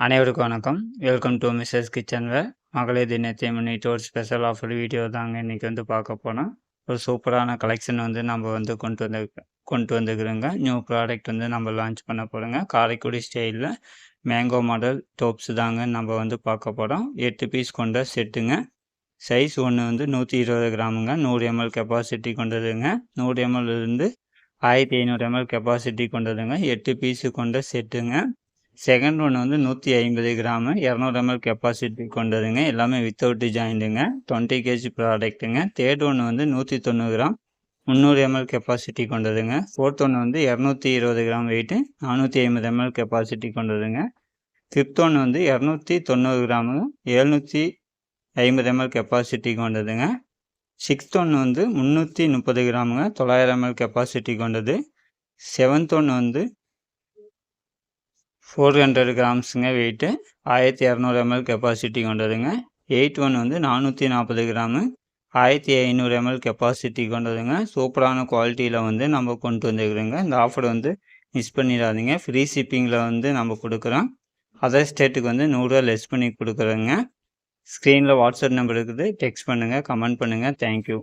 அனைவருக்கும் வணக்கம். Welcome to Mrs கிச்சன்வேர் மகளிர் தினத்தை முன்னிட்டு ஒரு ஸ்பெஷல் ஆஃபர் வீடியோ தாங்க இன்றைக்கி வந்து பார்க்க போனோம் ஒரு சூப்பரான கலெக்ஷன் வந்து நம்ம வந்து கொண்டு வந்து கொண்டு வந்துக்கிறோங்க. நியூ ப்ராடக்ட் வந்து நம்ம லான்ச் பண்ண போகிறோங்க காரைக்குடி ஸ்டைலில் மேங்கோ மாடல் டோப்ஸ் தாங்க நம்ம வந்து பார்க்க போகிறோம் எட்டு பீஸ் கொண்ட செட்டுங்க சைஸ் ஒன்று வந்து நூற்றி இருபது கிராமுங்க நூறு எம்எல் கெப்பாசிட்டி கொண்டதுங்க. நூறு எம்எல் இருந்து ஆயிரத்தி ஐநூறு எம்எல் கெப்பாசிட்டி கொண்டதுங்க. எட்டு பீஸு கொண்ட செட்டுங்க செகண்ட் ஒன் வந்து நூற்றி ஐம்பது கிராமு இரநூறு எம்எல் கெப்பாசிட்டி கொண்டதுங்க. எல்லாமே வித்தவுட்டு ஜாயிண்ட்டுங்க டுவெண்ட்டி கேஜி ப்ராடக்ட்டுங்க தேர்ட் ஒன்று வந்து நூற்றி தொண்ணூறு கிராம் முந்நூறு எம்எல் கெப்பாசிட்டி கொண்டதுங்க. ஃபோர்த் ஒன்று வந்து இரநூத்தி இருபது கிராம் வெயிட்டு நானூற்றி ஐம்பது எம்எல் கெப்பாசிட்டி கொண்டதுங்க. ஃபிஃப்த் ஒன்று வந்து இரநூத்தி தொண்ணூறு கிராமு எழுநூற்றி ஐம்பது எம்எல் கெப்பாசிட்டி கொண்டதுங்க. சிக்ஸ்த் ஒன்று வந்து முந்நூற்றி முப்பது கிராமுங்க தொள்ளாயிரம் எம்எல் கெப்பாசிட்டி கொண்டது. செவன்த் ஒன்று வந்து ஃபோர் ஹண்ட்ரட் கிராம்ஸுங்க வெயிட்டு ஆயிரத்தி இரநூறு எம்எல் கெப்பாசிட்டி கொண்டதுங்க. எயிட் ஒன் வந்து நானூற்றி நாற்பது கிராமு ஆயிரத்தி ஐநூறு எம்எல் கெப்பாசிட்டி கொண்டதுங்க. சூப்பரான குவாலிட்டியில் வந்து நம்ம கொண்டு வந்துருக்குறோங்க. இந்த ஆஃபர் வந்து மிஸ் பண்ணிடாதீங்க. ஃப்ரீ ஷிப்பிங்கில் வந்து நம்ம கொடுக்குறோம். அதர் ஸ்டேட்டுக்கு வந்து நூறுரூவா லெஸ் பண்ணி கொடுக்குறோங்க. ஸ்க்ரீனில் வாட்ஸ்அப் நம்பர் இருக்குது. டெக்ஸ்ட் பண்ணுங்கள் கமெண்ட் பண்ணுங்கள் தேங்க்யூ